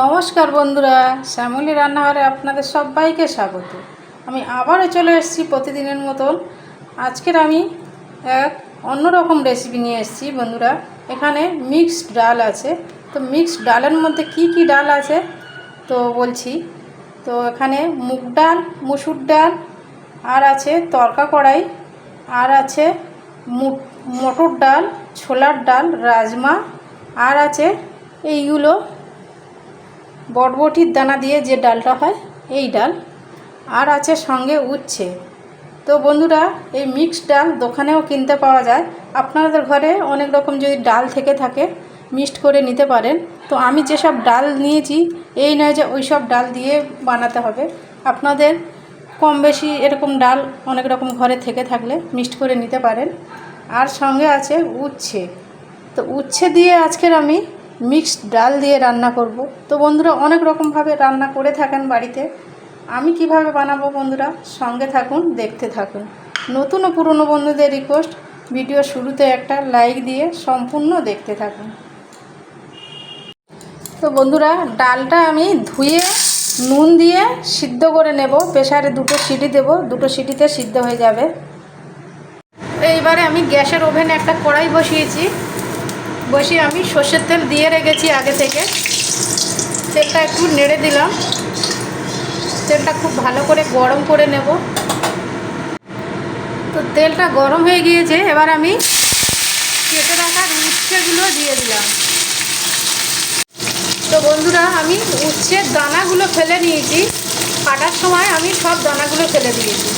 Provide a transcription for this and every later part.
নমস্কার বন্ধুরা, শ্যামলী রান্নাঘরে আপনাদের সবাইকে স্বাগত। আমি আবারও চলে এসেছি প্রতিদিনের মতন। আজকের আমি এক অন্যরকম রেসিপি নিয়ে এসেছি বন্ধুরা। এখানে মিক্সড ডাল আছে। তো মিক্সড ডালের মধ্যে কি কি ডাল আছে? তো বলছি, তো এখানে মুগ ডাল, মুসুর ডাল, আর আছে তরকা কড়াই, আর আছে মটর ডাল, ছোলার ডাল, রাজমা, আর আছে এইগুলো বটবটির দানা দিয়ে যে ডালটা হয়, এই ডাল। আর আছে সঙ্গে উচ্ছে। তো বন্ধুরা, এই মিক্সড ডাল দোকানেও কিনতে পাওয়া যায়। আপনাদের ঘরে অনেক রকম যদি ডাল থেকে থাকে, মিক্সড করে নিতে পারেন। তো আমি যেসব ডাল নিয়েছি, এই নয় যে ওই সব ডাল দিয়ে বানাতে হবে। আপনাদের কম বেশি এরকম ডাল অনেক রকম ঘরে থেকে থাকলে মিক্সড করে নিতে পারেন। আর সঙ্গে আছে উচ্ছে। তো উচ্ছে দিয়ে আজকের আমি মিক্সড ডাল দিয়ে রান্না করব। তো বন্ধুরা, অনেক রকমভাবে রান্না করে থাকেন বাড়িতে। আমি কীভাবে বানাবো বন্ধুরা, সঙ্গে থাকুন, দেখতে থাকুন। নতুন ও পুরনো বন্ধুদের রিকোয়েস্ট ভিডিও শুরুতে একটা লাইক দিয়ে সম্পূর্ণ দেখতে থাকুন। তো বন্ধুরা, ডালটা আমি ধুয়ে, নুন দিয়ে সিদ্ধ করে নেব। প্রেসারে দুটো সিটি দেব, দুটো সিটিতে সিদ্ধ হয়ে যাবে। এইবারে আমি গ্যাসের ওভেনে একটা কড়াই বসিয়েছি। বসিয়ে আমি সর্ষের তেল দিয়ে রেখেছি আগে থেকে। তেলটা একটু নেড়ে দিলাম। তেলটা খুব ভালো করে গরম করে নেব। তো তেলটা গরম হয়ে গিয়েছে, এবার আমি কেটে রাখার উচ্ছেগুলো দিয়ে দিলাম। তো বন্ধুরা, আমি উচ্ছের দানাগুলো ফেলে নিয়েছি। কাটার সময় আমি সব দানাগুলো ফেলে দিয়েছি।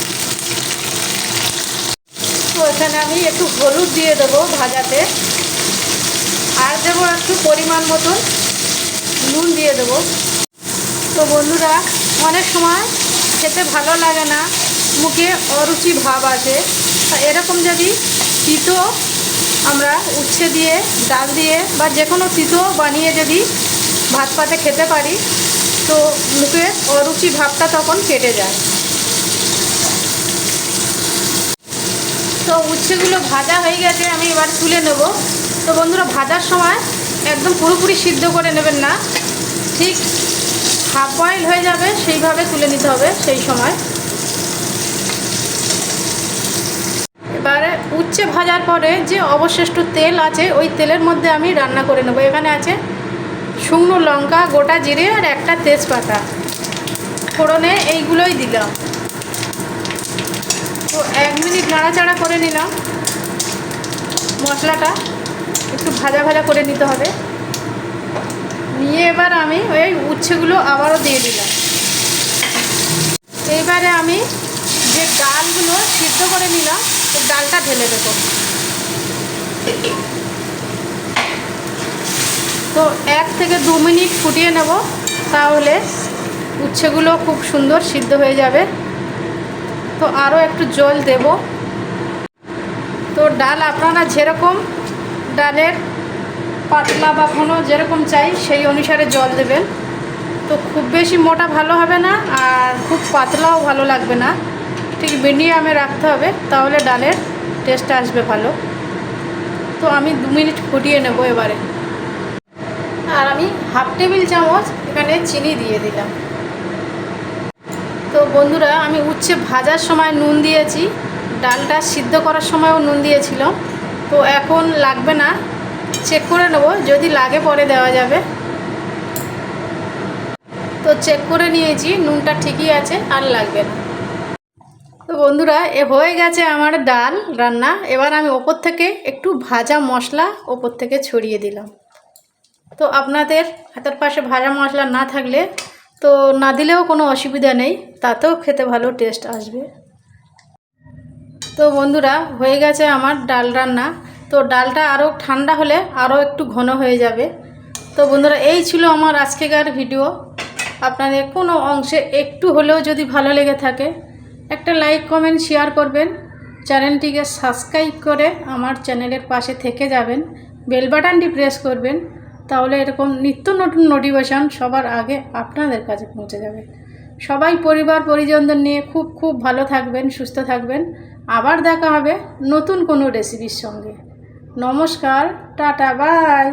তো এখানে আমি একটু হলুদ দিয়ে দেবো ভাজাতে। আর দেবো একটু পরিমাণ মতন নুন দিয়ে দেবো। তো বন্ধুরা, অনেক সময় খেতে ভালো লাগে না, মুখে অরুচি ভাব আছে এরকম যদি তিতো আমরা উচ্ছে দিয়ে, ডাল দিয়ে বা যে কোনো তিতো বানিয়ে যদি ভাত পাতে খেতে পারি, তো মুখে অরুচি ভাবটা তখন কেটে যায়। তো উচ্ছেগুলো ভাজা হয়ে গেছে, আমি এবার তুলে নেব। তো বন্ধুরা, ভাজার সময় একদম পুরোপুরি সিদ্ধ করে নেবেন না। ঠিক হাফ বয়েল হয়ে যাবে, সেইভাবে তুলে নিতে হবে সেই সময়। এবারে উচ্ছে ভাজার পরে যে অবশিষ্ট তেল আছে, ওই তেলের মধ্যে আমি রান্না করে নেব। এখানে আছে শুকনো লঙ্কা, গোটা জিরে আর একটা তেজপাতা। ফোড়নে এইগুলোই দিলাম। তো এক মিনিট নাড়াচাড়া করে নিলাম মশলাটা। একটু ভাজা ভাজা করে নিতে হবে। নিয়ে এবার আমি ওই উচ্ছেগুলো আবারও দিয়ে দিলাম। এইবারে আমি যে ডালগুলো সিদ্ধ করে নিলাম, ওই ডালটা ঢেলে দেবো। তো এক থেকে দু মিনিট ফুটিয়ে নেব, তাহলে উচ্ছেগুলো খুব সুন্দর সিদ্ধ হয়ে যাবে। তো আরও একটু জল দেব। তো ডাল আপনারা যেরকম ডালের পাতলা বা ঘন যেরকম চাই, সেই অনুসারে জল দেবেন। তো খুব বেশি মোটা ভালো হবে না, আর খুব পাতলাও ভালো লাগবে না। ঠিক মিডিয়ামে রাখতে হবে, তাহলে ডালের টেস্ট আসবে ভালো। তো আমি দু মিনিট ফুটিয়ে নেব এবারে। আর আমি হাফ টেবিল চামচ এখানে চিনি দিয়ে দিলাম। তো বন্ধুরা, আমি উচ্ছে ভাজার সময় নুন দিয়েছি, ডালটা সিদ্ধ করার সময়ও নুন দিয়েছিলাম। তো এখন লাগবে না। চেক করে নেব, যদি লাগে পরে দেওয়া যাবে। তো চেক করে নিয়েছি, নুনটা ঠিকই আছে, আর লাগবে না। তো বন্ধুরা, এ হয়ে গেছে আমার ডাল রান্না। এবার আমি ওপর থেকে একটু ভাজা মশলা ওপর থেকে ছড়িয়ে দিলাম। তো আপনাদের হাতের পাশে ভাজা মশলা না থাকলে তো না দিলেও কোনো অসুবিধা নেই, তাতেও খেতে ভালো টেস্ট আসবে। তো বন্ধুরা, হয়ে গেছে আমার ডাল রান্না। তো ডালটা আরও ঠান্ডা হলে আরও একটু ঘন হয়ে যাবে। তো বন্ধুরা, এই ছিল আমার আজকেকার ভিডিও। আপনাদের কোনো অংশে একটু হলেও যদি ভালো লেগে থাকে, একটা লাইক, কমেন্ট, শেয়ার করবেন। চ্যানেলটিকে সাবস্ক্রাইব করে আমার চ্যানেলের পাশে থেকে যাবেন। বেল বাটনটি প্রেস করবেন, তাহলে এরকম নিত্য নতুন নোটিফিকেশান সবার আগে আপনাদের কাছে পৌঁছে যাবে। সবাই পরিবার, পরিজনদের নিয়ে খুব খুব ভালো থাকবেন, সুস্থ থাকবেন। আবার দেখা হবে নতুন কোনো রেসিপির সঙ্গে। নমস্কার টাটা বাই।